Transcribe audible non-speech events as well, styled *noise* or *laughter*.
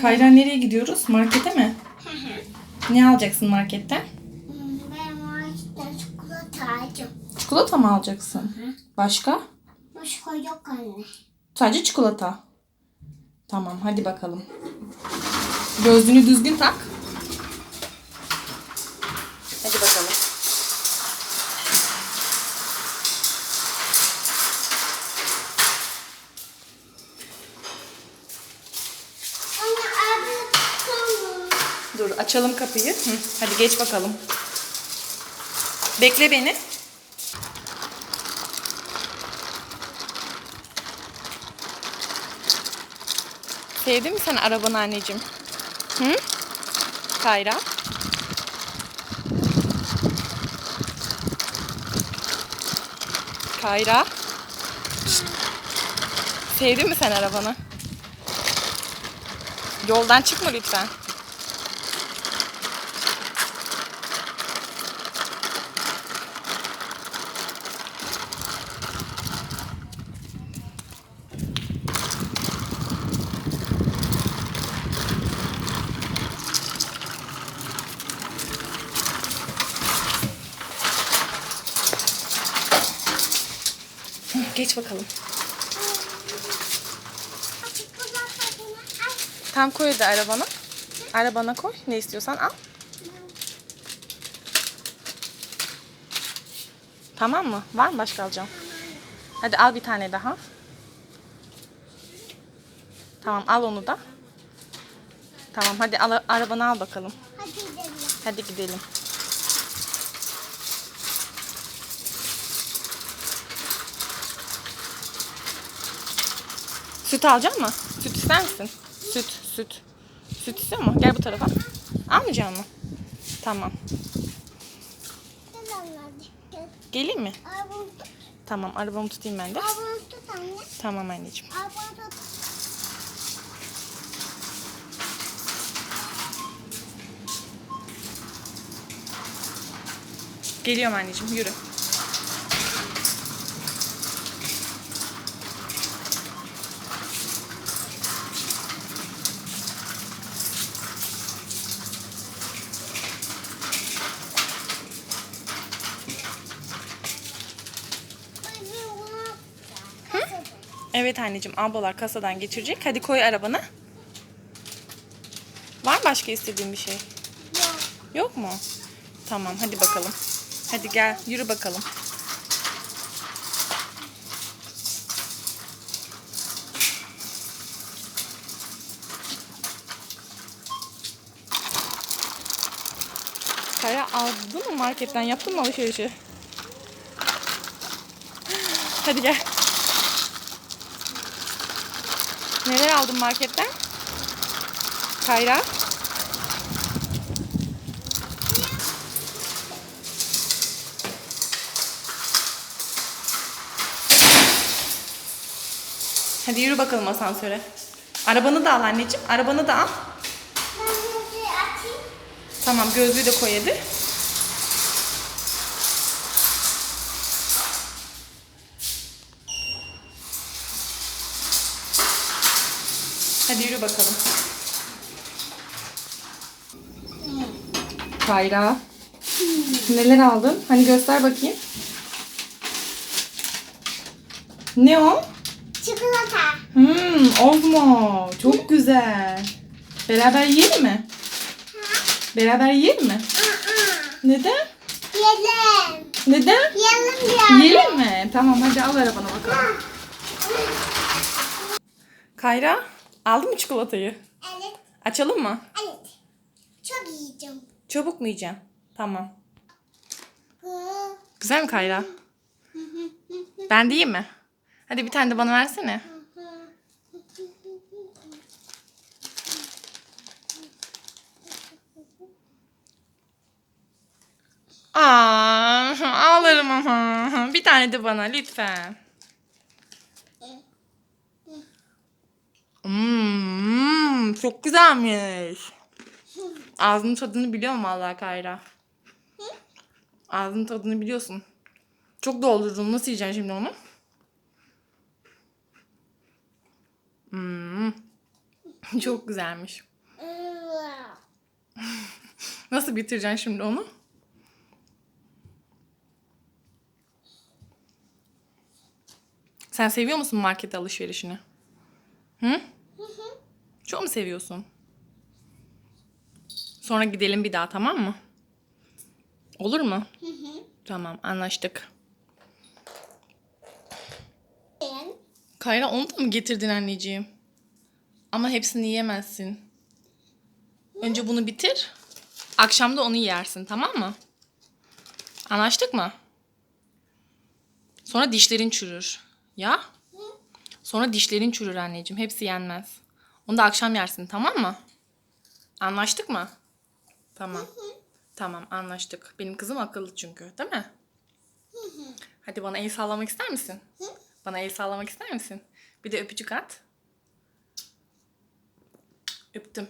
Kayra nereye gidiyoruz? Markete mi? Ne alacaksın marketten? Ben marketten çikolata alacağım. Çikolata mı alacaksın? Başka? Başka yok anne. Sadece çikolata. Tamam hadi bakalım. Gözlüğünü düzgün tak. Hadi bakalım. Anne abi tutalım. Dur açalım kapıyı. Hı, hadi geç bakalım. Bekle beni. Sevdin mi sen arabanı anneciğim? Hı? Kayra. Kayra. Sevdin mi sen arabanı? Yoldan çıkma lütfen. Geç bakalım. Tam koy hadi arabana. Arabana koy. Ne istiyorsan al. Tamam mı? Var mı başka alacağım? Hadi al bir tane daha. Tamam al onu da. Tamam hadi al, arabanı al bakalım. Hadi gidelim. Hadi gidelim. Süt alacak mı? Süt ister misin? Süt, süt. Süt istiyor mu? Gel bu tarafa. Almayacak mı? Tamam. Geleyim mi? Tamam, arabamı tutayım ben de. Tamam anneciğim. Geliyorum anneciğim, yürü. Al. Evet anneciğim, ablalar kasadan geçirecek. Hadi koy arabana. Var mı başka istediğin bir şey? Yok. Yok mu? Tamam hadi bakalım. Hadi gel yürü bakalım. Kaya aldın mı marketten? Yaptın mı alışverişi? Hadi gel. Neler aldın marketten? Kayra? Hadi yürü bakalım asansöre. Arabanı da al anneciğim. Arabanı da al. Ben bunu açayım. Tamam gözlüğü de koy hadi. Hadi yürü bakalım. Kayra. Neler aldın? Hani göster bakayım. Ne o? Çikolata. Hmm, Ozmo. Çok güzel. Beraber yiyelim mi? Beraber yiyelim mi? Neden? Yiyelim. Neden? Yiyelim ya. Yiyelim mi? Tamam hadi al arabana bakalım. Kayra aldın mı çikolatayı? Evet. Açalım mı? Evet. Çok yiyeceğim. Çabuk mu yiyeceksin? Tamam. Güzel mi Kayra? Ben de yiyeyim mi? Hadi bir tane de bana versene. Aa, ağlarım ama. Bir tane de bana lütfen. Hmm, çok güzelmiş. Ağzının tadını biliyorum vallahi Kayra. Ağzının tadını biliyorsun. Çok doldurdun. Nasıl yiyeceksin şimdi onu? *laughs* Çok güzelmiş. *laughs* Nasıl bitireceksin şimdi onu? Sen seviyor musun market alışverişini? Hı? Çok mu seviyorsun? Sonra gidelim bir daha tamam mı? Olur mu? Tamam anlaştık. Ben Kayra onu da mı getirdin anneciğim? Ama hepsini yiyemezsin. Önce bunu bitir. Akşam da onu yersin tamam mı? Anlaştık mı? Sonra dişlerin çürür. Ya? Sonra dişlerin çürür anneciğim. Hepsi yenmez. Onu da akşam yersin tamam mı? Anlaştık mı? Tamam. Tamam anlaştık. Benim kızım akıllı çünkü değil mi? Hadi bana el sallamak ister misin? Bana el sallamak ister misin? Bir de öpücük at. Öptüm.